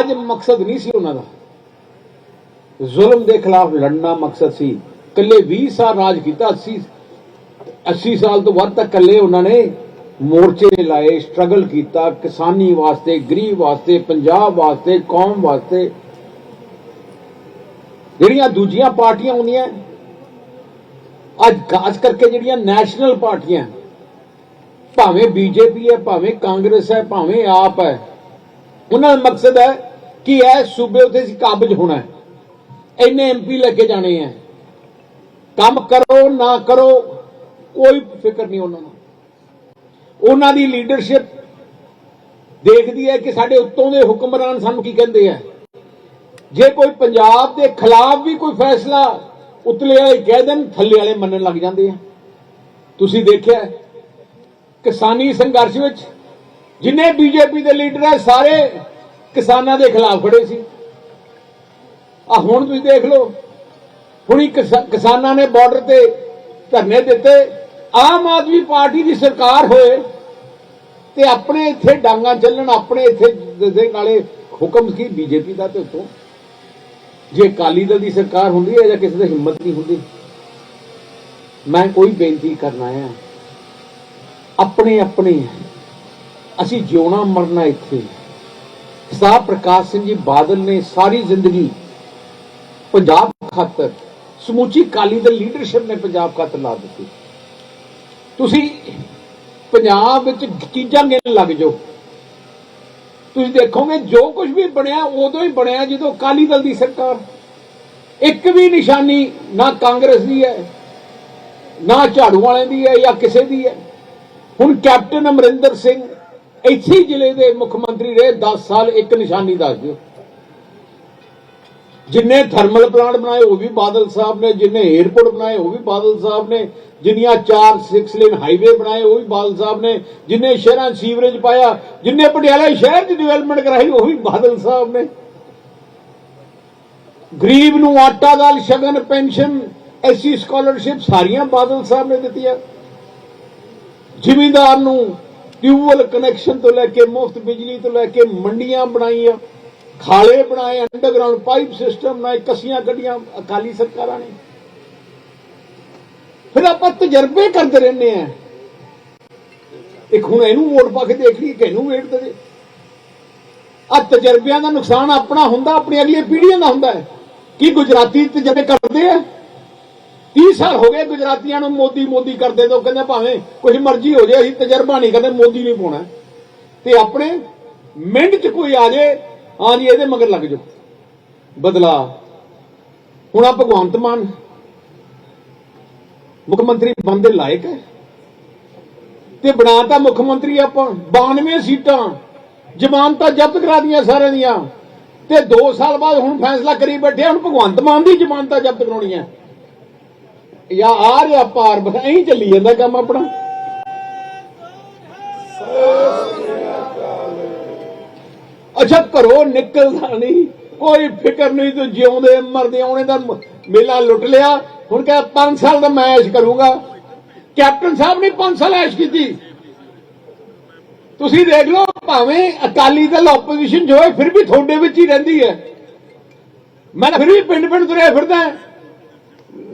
ਰਾਜ ਮਕਸਦ ਨਹੀਂ ਸੀ ਉਹਨਾਂ ਦਾ। ਜ਼ੁਲਮ ਦੇ ਖਿਲਾਫ ਲੜਨਾ ਮਕਸਦ ਸੀ। ਕੱਲੇ 20 ਸਾਲ ਰਾਜ ਕੀਤਾ 80 80 ਸਾਲ ਤੋਂ ਵੱਧ ਤੱਕ ਕੱਲੇ ਉਹਨਾਂ ਨੇ ਮੋਰਚੇ ਲਾਏ ਸਟਰਗਲ ਕੀਤਾ, ਕਿਸਾਨੀ ਵਾਸਤੇ, ਗਰੀਬ ਵਾਸਤੇ, ਪੰਜਾਬ ਵਾਸਤੇ, ਕੌਮ ਵਾਸਤੇ। ਜਿਹੜੀਆਂ ਦੂਜੀਆਂ ਪਾਰਟੀਆਂ ਹੁੰਦੀਆਂ, ਅੱਜ ਖਾਸ ਕਰਕੇ ਜਿਹੜੀਆਂ ਨੈਸ਼ਨਲ ਪਾਰਟੀਆਂ, ਭਾਵੇਂ ਬੀਜੇਪੀ ਹੈ, ਭਾਵੇਂ ਕਾਂਗਰਸ ਹੈ, ਭਾਵੇਂ ਆਪ ਹੈ, ਉਹਨਾਂ ਦਾ ਮਕਸਦ ਹੈ ਕਿ ਇਹ ਸੂਬੇ ਉੱਤੇ ਸੀ ਕਾਬਜ ਹੋਣਾ ਹੈ ਇੰਨੇ ਐਮਪੀ ਲੈ ਕੇ ਜਾਣੇ ਹੈ ਕੰਮ ਕਰੋ, ਨਾ ਕਰੋ, ਕੋਈ ਫਿਕਰ ਨਹੀਂ ਉਹਨਾਂ ਨੂੰ। ਉਹਨਾਂ ਦੀ ਲੀਡਰਸ਼ਿਪ ਦੇਖਦੀ ਹੈ ਕਿ ਸਾਡੇ ਉੱਤੋਂ ਦੇ ਹੁਕਮਰਾਨ ਸਾਨੂੰ ਕੀ ਕਹਿੰਦੇ ਆ ਜੇ ਕੋਈ ਪੰਜਾਬ ਦੇ ਖਿਲਾਫ ਵੀ ਕੋਈ ਫੈਸਲਾ ਉਤਲੇ ਵਾਲੇ ਕਹਿ ਦੇਣ, ਥੱਲੇ ਵਾਲੇ ਮੰਨਣ ਲੱਗ ਜਾਂਦੇ ਆ ਤੁਸੀਂ ਦੇਖਿਆ ਕਿਸਾਨੀ ਸੰਘਰਸ਼ ਵਿੱਚ ਜਿੰਨੇ ਬੀਜੇਪੀ ਦੇ ਲੀਡਰ ਹੈ ਸਾਰੇ ਕਿਸਾਨਾਂ ਦੇ ਖਿਲਾਫ ਖੜੇ ਸੀ। ਆ ਹੁਣ ਤੁਸੀਂ ਦੇਖ ਲਓ, ਹੁਣੀ ਕਿਸਾਨਾਂ ਨੇ ਬਾਰਡਰ ਤੇ ਧਰਨੇ ਦਿੱਤੇ। ਆਮ ਆਦਮੀ ਪਾਰਟੀ ਦੀ ਸਰਕਾਰ ਹੋਏ ਤੇ ਆਪਣੇ ਇੱਥੇ ਡਾਂਗਾ ਚੱਲਣ, ਆਪਣੇ ਇੱਥੇ ਦੇ ਨਾਲੇ ਹੁਕਮ ਕੀ ਬੀਜੇਪੀ ਦਾ ਤੇ ਉਤੋਂ। ਜੇ ਅਕਾਲੀ ਦਲ ਦੀ ਸਰਕਾਰ ਹੁੰਦੀ ਹੈ ਜਾਂ ਕਿਸੇ ਦੀ ਹਿੰਮਤ ਨਹੀਂ ਹੁੰਦੀ, ਮੈਂ ਕੋਈ ਬੇਨਤੀ ਕਰਨਾ ਹੈ। ਆਪਣੇ ਆਪਣੇ ਅਸੀਂ ਜਿਉਣਾ ਮਰਨਾ ਇੱਥੇ। ਸਾਹਿਬ ਪ੍ਰਕਾਸ਼ ਸਿੰਘ ਜੀ ਬਾਦਲ ਨੇ ਸਾਰੀ ਜ਼ਿੰਦਗੀ ਪੰਜਾਬ ਖਾਤਰ ਸਮੁੱਚੀ ਅਕਾਲੀ ਦਲ ਲੀਡਰਸ਼ਿਪ ਨੇ ਪੰਜਾਬ ਖਾਤਰ ਲਾ ਦਿੱਤੀ। ਤੁਸੀਂ ਪੰਜਾਬ ਵਿੱਚ ਚੀਜ਼ਾਂ ਗਿਣ ਲੱਗ ਜਾਓ। ਤੁਸੀਂ ਦੇਖੋਗੇ ਜੋ ਕੁਝ ਵੀ ਬਣਿਆ, ਉਦੋਂ ਹੀ ਬਣਿਆ ਜਦੋਂ ਅਕਾਲੀ ਦਲ ਦੀ ਸਰਕਾਰ। ਇੱਕ ਵੀ ਨਿਸ਼ਾਨੀ ਨਾ ਕਾਂਗਰਸ ਦੀ ਹੈ, ਨਾ ਝਾੜੂ ਵਾਲਿਆਂ ਦੀ ਹੈ ਜਾਂ ਕਿਸੇ ਦੀ ਹੈ। ਹੁਣ ਕੈਪਟਨ ਅਮਰਿੰਦਰ ਸਿੰਘ ਇੱਥੇ ਜ਼ਿਲ੍ਹੇ ਦੇ ਮੁੱਖ ਮੰਤਰੀ ਰਹੇ 10 ਸਾਲ ਇੱਕ ਨਿਸ਼ਾਨੀ ਦੱਸ ਦਿਓ। ਜਿੰਨੇ ਥਰਮਲ ਪਲਾਂਟ ਬਣਾਏ, ਉਹ ਵੀ ਬਾਦਲ ਸਾਹਿਬ ਨੇ, ਜਿੰਨੇ 에ਅਰਪੋਰਟ ਬਣਾਏ, ਉਹ ਵੀ ਬਾਦਲ ਸਾਹਿਬ ਨੇ, ਜਿੰਨੀਆਂ 4 6 ਲੇਨ ਹਾਈਵੇ ਬਣਾਏ, ਉਹ ਵੀ ਬਾਦਲ ਸਾਹਿਬ ਨੇ, ਜਿੰਨੇ ਸ਼ਹਿਰਾਂ 'ਚ ਸੀਵਰੇਜ ਪਾਇਆ, ਜਿੰਨੇ ਪਟਿਆਲਾ ਸ਼ਹਿਰ ਦੀ ਡਿਵੈਲਪਮੈਂਟ ਕਰਾਈ, ਉਹ ਵੀ ਬਾਦਲ ਸਾਹਿਬ ਨੇ। ਗਰੀਬ ਨੂੰ ਆਟਾ ਦਾਲ, ਸ਼ਗਨ, ਪੈਨਸ਼ਨ ਐਸੀ ਸਕਾਲਰਸ਼ਿਪ ਸਾਰੀਆਂ ਬਾਦਲ ਸਾਹਿਬ ਨੇ ਦਿੱਤੀਆਂ। ਜ਼ਿਮੀਂਦਾਰ ਨੂੰ ਟਿਊਬਵੈਲ ਕਨੈਕਸ਼ਨ ਤੋਂ ਲੈ ਕੇ ਮੁਫਤ ਬਿਜਲੀ ਤੋਂ ਲੈ ਕੇ ਮੰਡੀਆਂ ਬਣਾਈਆਂ, ਖਾਲੇ ਬਣਾਏ ਅੰਡਰਗਰਾਉਂਡ ਪਾਈਪ ਸਿਸਟਮ ਬਣਾਏ, ਕਸੀਆਂ ਗੱਡੀਆਂ ਅਕਾਲੀ ਸਰਕਾਰਾਂ ਨੇ। ਫਿਰ ਆਪਾਂ ਤਜਰਬੇ ਕਰਦੇ ਰਹਿੰਦੇ ਆ ਇੱਕ ਹੁਣ ਇਹਨੂੰ ਵੋਟ ਪਾ ਕੇ ਦੇਖ ਲਈ ਕਿ ਇਹਨੂੰ ਵੇਟ ਦੇ। ਆ ਤਜਰਬਿਆਂ ਦਾ ਨੁਕਸਾਨ ਆਪਣਾ ਹੁੰਦਾ, ਆਪਣੀ ਅਗਲੀ ਪੀੜ੍ਹੀਆਂ ਦਾ ਹੁੰਦਾ ਹੈ। ਕੀ ਗੁਜਰਾਤੀ ਤਜਰਬੇ ਕਰਦੇ ਆ? 30 ਸਾਲ ਹੋ ਗਏ ਗੁਜਰਾਤੀਆਂ ਨੂੰ ਮੋਦੀ ਮੋਦੀ ਕਰਦੇ ਤੋਂ, ਕਹਿੰਦੇ ਭਾਵੇਂ ਕੁਝ ਮਰਜ਼ੀ ਹੋ ਜਾਏ, ਅਸੀਂ ਤਜਰਬਾ ਨਹੀਂ ਕਹਿੰਦੇ ਮੋਦੀ ਨਹੀਂ ਪਾਉਣਾ। ਤੇ ਆਪਣੇ ਮਿੰਟ ਚ ਕੋਈ ਆ ਜਾਏ ਹਾਂ ਜੀ ਇਹਦੇ ਮਗਰ ਲੱਗ ਜਾਓ। ਬਦਲਾ। ਹੁਣ ਆ ਭਗਵੰਤ ਮਾਨ, ਮੁੱਖ ਮੰਤਰੀ ਬਣਨ ਲਾਇਕ ਹੈ। ਤੇ ਬਣਾਤਾ ਮੁੱਖ ਮੰਤਰੀ ਆਪਾਂ 92 ਸੀਟਾਂ, ਜ਼ਮਾਨਤਾਂ ਜ਼ਬਤ ਕਰਾ ਦੀਆਂ ਸਾਰਿਆਂ ਦੀਆਂ। ਤੇ 2 ਸਾਲ ਬਾਅਦ ਹੁਣ ਫੈਸਲਾ ਕਰੀ ਬੈਠੇ ਹੁਣ ਭਗਵੰਤ ਮਾਨ ਦੀ ਜ਼ਮਾਨਤਾਂ ਜ਼ਬਤ ਕਰਾਉਣੀਆਂ। ਜਾਂ ਆ ਰਿਹਾ ਪਾਰ ਬਸ ਐਂ ਚੱਲੀ ਜਾਂਦਾ ਕੰਮ ਆਪਣਾ। ਅੱਛਾ, ਘਰੋਂ ਨਿਕਲਦਾ ਨਹੀਂ। ਕੋਈ ਫਿਕਰ ਨਹੀਂ, ਤੂੰ ਜਿਉਂਦੇ ਮਰਦੇ ਆਉਣੇ ਦਾ ਮੇਲਾ ਲੁੱਟ ਲਿਆ। ਹੁਣ ਕਹ 5 ਸਾਲ ਦਾ ਮੈਂ ਐਸ਼ ਕਰੂੰਗਾ। ਕੈਪਟਨ ਸਾਹਿਬ ਨੇ 5 ਸਾਲ ਐਸ਼ ਕੀਤੀ। ਤੁਸੀਂ ਦੇਖ ਲਓ, ਭਾਵੇਂ ਅਕਾਲੀ ਦਲ ਆਪੋਜੀਸ਼ਨ ਜੋ ਹੈ, ਫਿਰ ਵੀ ਤੁਹਾਡੇ ਵਿੱਚ ਹੀ ਰਹਿੰਦੀ ਹੈ। ਮੈਂ ਫਿਰ ਵੀ ਪਿੰਡ ਪਿੰਡ ਤੁਰਿਆ ਫਿਰਦਾ।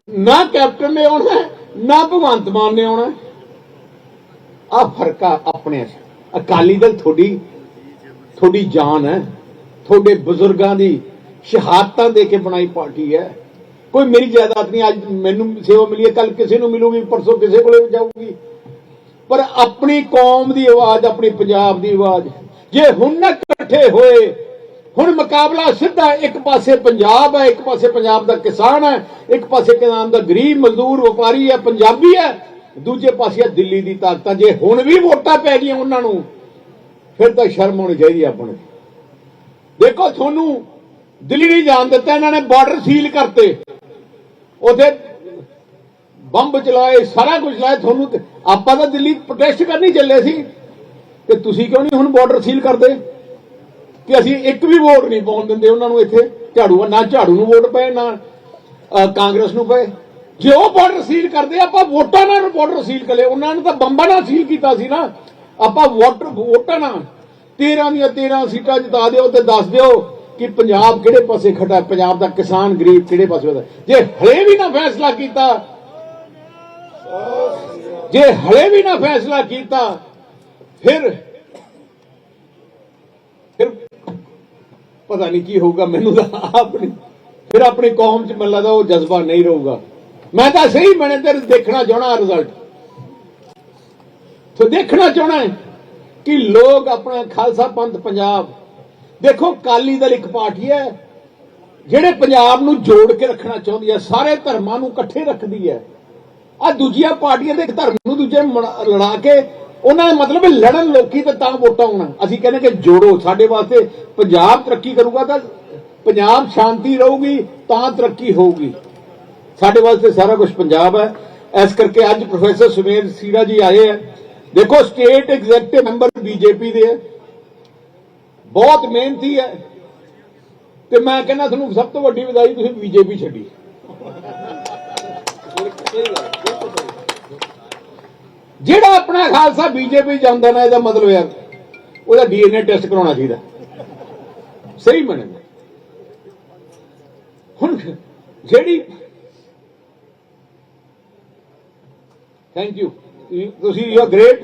ਨਾ ਕੈਪਟਨ ਨੇ ਆਉਣਾ ਨਾ ਭਗਵੰਤ ਮਾਨ ਨੇ ਆਉਣਾ ਆ ਫ਼ਰਕ ਆ ਆਪਣੇ 'ਚ। ਅਕਾਲੀ ਦਲ ਤੁਹਾਡੀ ਤੁਹਾਡੀ ਜਾਨ ਹੈ। ਤੁਹਾਡੇ ਬਜ਼ੁਰਗਾਂ ਦੀ ਸ਼ਹਾਦਤਾਂ ਦੇ ਕੇ ਬਣਾਈ ਪਾਰਟੀ ਹੈ। ਕੋਈ ਮੇਰੀ ਜਾਇਦਾਦ ਨਹੀਂ, ਅੱਜ ਮੈਨੂੰ ਸੇਵਾ ਮਿਲੀ ਹੈ ਕੱਲ ਕਿਸੇ ਨੂੰ ਮਿਲੂਗੀ, ਪਰਸੋਂ ਕਿਸੇ ਕੋਲੇ ਜਾਊਗੀ। ਪਰ ਆਪਣੀ ਕੌਮ ਦੀ ਆਵਾਜ਼, ਆਪਣੀ ਪੰਜਾਬ ਦੀ ਆਵਾਜ਼, ਜੇ ਹੁਣ ਨਾ ਇਕੱਠੇ ਹੋਏ ਹੁਣ ਮੁਕਾਬਲਾ ਸਿੱਧਾ ਇੱਕ ਪਾਸੇ ਪੰਜਾਬ ਹੈ, ਇੱਕ ਪਾਸੇ ਪੰਜਾਬ ਦਾ ਕਿਸਾਨ ਹੈ, ਇੱਕ ਪਾਸੇ ਕਿਸਾਨ ਦਾ ਗਰੀਬ ਮਜ਼ਦੂਰ ਵਪਾਰੀ ਹੈ, ਪੰਜਾਬੀ ਹੈ, ਦੂਜੇ ਪਾਸੇ ਹੈ ਦਿੱਲੀ ਦੀ ਤਾਕਤਾਂ। ਜੇ ਹੁਣ ਵੀ ਵੋਟਾਂ ਪੈ ਗਈਆਂ ਉਹਨਾਂ ਨੂੰ, ਫਿਰ ਤਾਂ ਸ਼ਰਮ ਹੋਣੀ ਚਾਹੀਦੀ ਹੈ ਆਪਾਂ ਨੂੰ ਦੇਖੋ, ਤੁਹਾਨੂੰ ਦਿੱਲੀ ਨਹੀਂ ਜਾਣ ਦਿੱਤਾ, ਇਹਨਾਂ ਨੇ ਬਾਰਡਰ ਸੀਲ ਕਰਤੇ। ਉਥੇ ਬੰਬ ਚਲਾਏ, ਸਾਰਾ ਕੁਝ ਲਾਇਆ ਤੁਹਾਨੂੰ ਆਪਾਂ ਤਾਂ ਦਿੱਲੀ ਪ੍ਰੋਟੈਸਟ ਕਰਨੀ ਚੱਲੇ ਸੀ ਤੇ ਤੁਸੀਂ ਕਿਉਂ ਨਹੀਂ ਹੁਣ ਬਾਰਡਰ ਸੀਲ ਕਰਦੇ? ਕਿ ਅਸੀਂ ਇੱਕ ਵੀ ਵੋਟ ਨਹੀਂ ਪਾਉਣ ਦਿੰਦੇ ਉਹਨਾਂ ਨੂੰ ਇੱਥੇ। ਝਾੜੂ ਨਾ ਝਾੜੂ ਨੂੰ ਵੋਟ ਪਏ, ਨਾ ਕਾਂਗਰਸ ਨੂੰ ਪਏ। ਜੇ ਉਹ ਬਾਰਡਰ ਸੀਲ ਕਰਦੇ, ਆਪਾਂ ਵੋਟਾਂ ਨਾਲ ਬਾਰਡਰ ਸੀਲ ਕਰੇ ਉਹਨਾਂ ਨੇ ਤਾਂ ਬੰਬਾਂ ਨਾਲ ਸੀਲ ਕੀਤਾ ਸੀ ਨਾ। ਆਪਾਂ ਵੋਟ ਵੋਟਾਂ ਨਾਲ। 13 ਦੀਆਂ 13 ਸੀਟਾਂ ਜਿਤਾ ਦਿਓ ਤੇ ਦੱਸ ਦਿਓ ਕਿ ਪੰਜਾਬ ਕਿਹੜੇ ਪਾਸੇ ਖੜਾ, ਪੰਜਾਬ ਦਾ ਕਿਸਾਨ ਗਰੀਬ ਕਿਹੜੇ ਪਾਸੇ ਖੜਾ। ਜੇ ਹਲੇ ਵੀ ਨਾ ਫੈਸਲਾ ਕੀਤਾ, ਜੇ ਹਲੇ ਵੀ ਨਾ ਫੈਸਲਾ ਕੀਤਾ, ਫਿਰ ਪਤਾ ਨਹੀਂ ਕੀ ਹੋਊਗਾ, ਮੈਨੂੰ ਤਾਂ ਆਪਣੀ ਫਿਰ ਆਪਣੀ ਕੌਮ 'ਚ ਮੈਨੂੰ ਲੱਗਦਾ ਉਹ ਜਜ਼ਬਾ ਨਹੀਂ ਰਹੂਗਾ। ਮੈਂ ਤਾਂ ਸਹੀ ਬਣੇ ਤੇ ਦੇਖਣਾ ਚਾਹਣਾ ਰਿਜ਼ਲਟ ਸੋ ਦੇਖਣਾ ਚਾਹਣਾ ਹੈ ਕਿ ਲੋਕ ਆਪਣਾ ਖਾਲਸਾ ਪੰਥ ਪੰਜਾਬ, ਦੇਖੋ ਕਾਲੀ ਦਲ ਇੱਕ ਪਾਰਟੀ ਹੈ, ਜਿਹੜੇ ਪੰਜਾਬ ਨੂੰ ਜੋੜ ਕੇ ਰੱਖਣਾ ਚਾਹੁੰਦੀ ਹੈ, ਸਾਰੇ ਧਰਮਾਂ ਨੂੰ ਇਕੱਠੇ ਰੱਖਦੀ ਹੈ। ਆ ਦੂਜੀਆਂ ਪਾਰਟੀਆਂ ਦੇ ਧਰਮ ਨੂੰ ਦੂਜੇ ਲੜਾ ਕੇ ਉਹਨਾਂ ਦਾ ਮਤਲਬ ਹੈ ਲੜਨ ਲੋਕੀ ਤੇ ਤਾਂ ਵੋਟਾਂ ਹੋਣਾ। ਅਸੀਂ ਕਹਿੰਦੇ ਕਿ ਜੋੜੋ, ਸਾਡੇ ਵਾਸਤੇ ਪੰਜਾਬ ਤਰੱਕੀ ਕਰੂਗਾ ਤਾਂ ਪੰਜਾਬ ਸ਼ਾਂਤੀ ਰਹੂਗੀ, ਤਾਂ ਤਰੱਕੀ ਹੋਊਗੀ। ਸਾਡੇ ਵਾਸਤੇ ਸਾਰਾ ਕੁਝ ਪੰਜਾਬ ਹੈ। ਇਸ ਕਰਕੇ ਅੱਜ ਪ੍ਰੋਫੈਸਰ ਸੁਮੇਰ ਸੀਰਾ ਜੀ ਆਏ ਹੈ। ਦੇਖੋ ਸਟੇਟ ਐਗਜ਼ੈਕਟਿਵ ਮੈਂਬਰ ਬੀਜੇਪੀ ਦੇ ਹੈ। ਬਹੁਤ ਮਿਹਨਤੀ ਹੈ। ਤੇ ਮੈਂ ਕਹਿੰਦਾ ਤੁਹਾਨੂੰ ਸਭ ਤੋਂ ਵੱਡੀ ਵਧਾਈ ਤੁਸੀਂ ਬੀਜੇਪੀ ਛੱਡੀ। ਜਿਹੜਾ ਆਪਣਾ ਖਾਲਸਾ ਬੀਜੇਪੀ ਜਾਂਦਾ ਨਾ, ਇਹਦਾ ਮਤਲਬ ਯਾਰ ਉਹਦਾ ਡੀਐਨਏ ਟੈਸਟ ਕਰਾਉਣਾ ਚਾਹੀਦਾ। ਸਹੀ ਮੰਨਦੇ ਹੁਣ ਜਿਹੜੀ ਥੈਂਕ ਯੂ ਤੁਸੀਂ ਯੂ ਆਰ ਗ੍ਰੇਟ,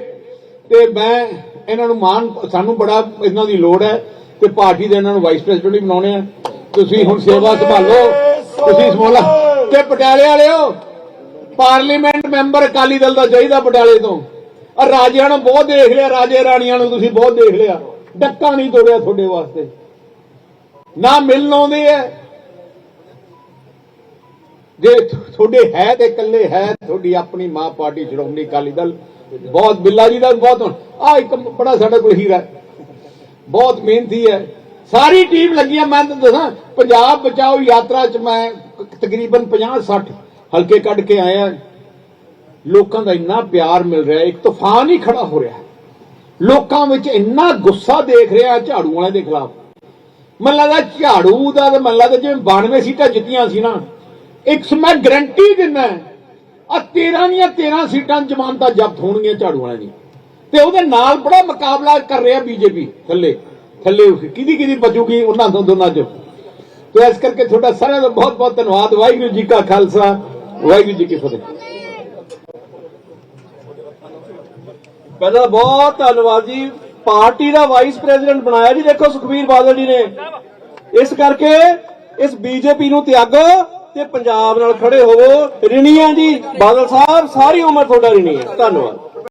ਤੇ ਮੈਂ ਇਹਨਾਂ ਨੂੰ ਮਾਨ ਸਾਨੂੰ ਬੜਾ ਇਹਨਾਂ ਦੀ ਲੋੜ ਹੈ ਤੇ ਪਾਰਟੀ ਦੇ ਇਹਨਾਂ ਨੂੰ ਵਾਈਸ ਪ੍ਰੈਜ਼ੀਡੈਂਟ ਵੀ ਬਣਾਉਣੇ ਆ। ਤੁਸੀਂ ਹੁਣ ਸੇਵਾ ਸੰਭਾਲੋ। ਤੁਸੀਂ ਸਮੋਲਾ ਤੇ ਪਟਿਆਲੇ ਵਾਲਿਓ ਪਾਰਲੀਮੈਂਟ ਮੈਂਬਰ ਅਕਾਲੀ ਦਲ ਦਾ ਚਾਹੀਦਾ ਬਟਾਲੇ ਤੋਂ। ਆ ਰਾਜਿਆਂ ਨੂੰ ਬਹੁਤ ਦੇਖ ਲਿਆ, ਰਾਜੇ ਰਾਣੀਆਂ ਨੂੰ ਤੁਸੀਂ ਬਹੁਤ ਦੇਖ ਲਿਆ। ਡੱਕਾ ਨਹੀਂ ਤੋੜਿਆ ਤੁਹਾਡੇ ਵਾਸਤੇ। ਨਾ ਮਿਲਣ ਆਉਂਦੇ ਐ। ਜੇ ਤੁਹਾਡੇ ਹੈ ਤੇ ਇਕੱਲੇ ਹੈ, ਤੁਹਾਡੀ ਆਪਣੀ ਮਾਂ ਪਾਰਟੀ ਸ਼੍ਰੋਮਣੀ ਅਕਾਲੀ ਦਲ। ਬਹੁਤ ਬਿੱਲਾ ਜੀ ਦਾ ਬਹੁਤ ਆ ਇੱਕ ਬੜਾ ਸਾਡੇ ਕੋਲ ਹੀਰਾ ਹੈ। ਬਹੁਤ ਮਿਹਨਤੀ ਹੈ। ਸਾਰੀ ਟੀਮ ਲੱਗੀਆਂ ਮੈਂ ਤਾਂ ਦੱਸਾਂ, ਪੰਜਾਬ ਬਚਾਓ ਯਾਤਰਾ ਚ ਮੈਂ ਤਕਰੀਬਨ 50 60 ਹਲਕੇ ਕੱਢ ਕੇ ਆਇਆ ਲੋਕਾਂ ਦਾ ਇੰਨਾ ਪਿਆਰ ਮਿਲ ਰਿਹਾ। ਇੱਕ ਤੂਫਾਨ ਹੀ ਖੜਾ ਹੋ ਰਿਹਾ। ਲੋਕਾਂ ਵਿੱਚ ਇੰਨਾ ਗੁੱਸਾ ਦੇਖ ਰਿਹਾ ਝਾੜੂ ਵਾਲਿਆਂ ਦੇ ਖਿਲਾਫ। ਮੈਨੂੰ ਲੱਗਦਾ ਝਾੜੂ ਦਾ ਤੇ ਮੈਨੂੰ ਲੱਗਦਾ ਜਿਵੇਂ 92 ਸੀਟਾਂ ਜਿੱਤੀਆਂ ਸੀ ਨਾ। ਇੱਕ ਮੈਂ ਗਰੰਟੀ ਦਿੰਦਾ ਆ 13 ਦੀਆਂ 13 ਸੀਟਾਂ ਜ਼ਮਾਨਤਾਂ ਜ਼ਬਤ ਹੋਣਗੀਆਂ ਝਾੜੂ ਵਾਲਿਆਂ ਦੀ ਤੇ ਉਹਦੇ ਨਾਲ ਬੜਾ ਮੁਕਾਬਲਾ ਕਰ ਰਿਹਾ ਬੀਜੇਪੀ ਥੱਲੇ। ਥੱਲੇ ਕਿਹਦੀ ਕਿਹਦੀ ਬਚੂਗੀ ਉਹਨਾਂ ਤੋਂ ਦੋਨਾਂ ਚ। ਤੇ ਇਸ ਕਰਕੇ ਤੁਹਾਡਾ ਸਾਰਿਆਂ ਦਾ ਬਹੁਤ ਬਹੁਤ ਧੰਨਵਾਦ। ਵਾਹਿਗੁਰੂ ਜੀ ਕਾ ਖਾਲਸਾ। ਵਾਹਿਗੁਰੂ ਜੀ ਕੀ ਫਤਿਹ। ਪਹਿਲਾਂ ਬਹੁਤ ਧੰਨਵਾਦ ਜੀ। ਪਾਰਟੀ ਦਾ ਵਾਈਸ ਪ੍ਰੈਜ਼ੀਡੈਂਟ ਬਣਾਇਆ ਜੀ। ਦੇਖੋ ਸੁਖਬੀਰ ਬਾਦਲ ਜੀ ਨੇ। ਇਸ ਕਰਕੇ ਇਸ ਬੀਜੇਪੀ ਨੂੰ ਤਿਆਗੋ ਤੇ ਪੰਜਾਬ ਨਾਲ ਖੜੇ ਹੋਵੋ। ਰਿਣੀਆਂ ਜੀ, ਬਾਦਲ ਸਾਹਿਬ, ਸਾਰੀ ਉਮਰ ਤੁਹਾਡਾ ਰਿਣੀ ਹੈ। ਧੰਨਵਾਦ।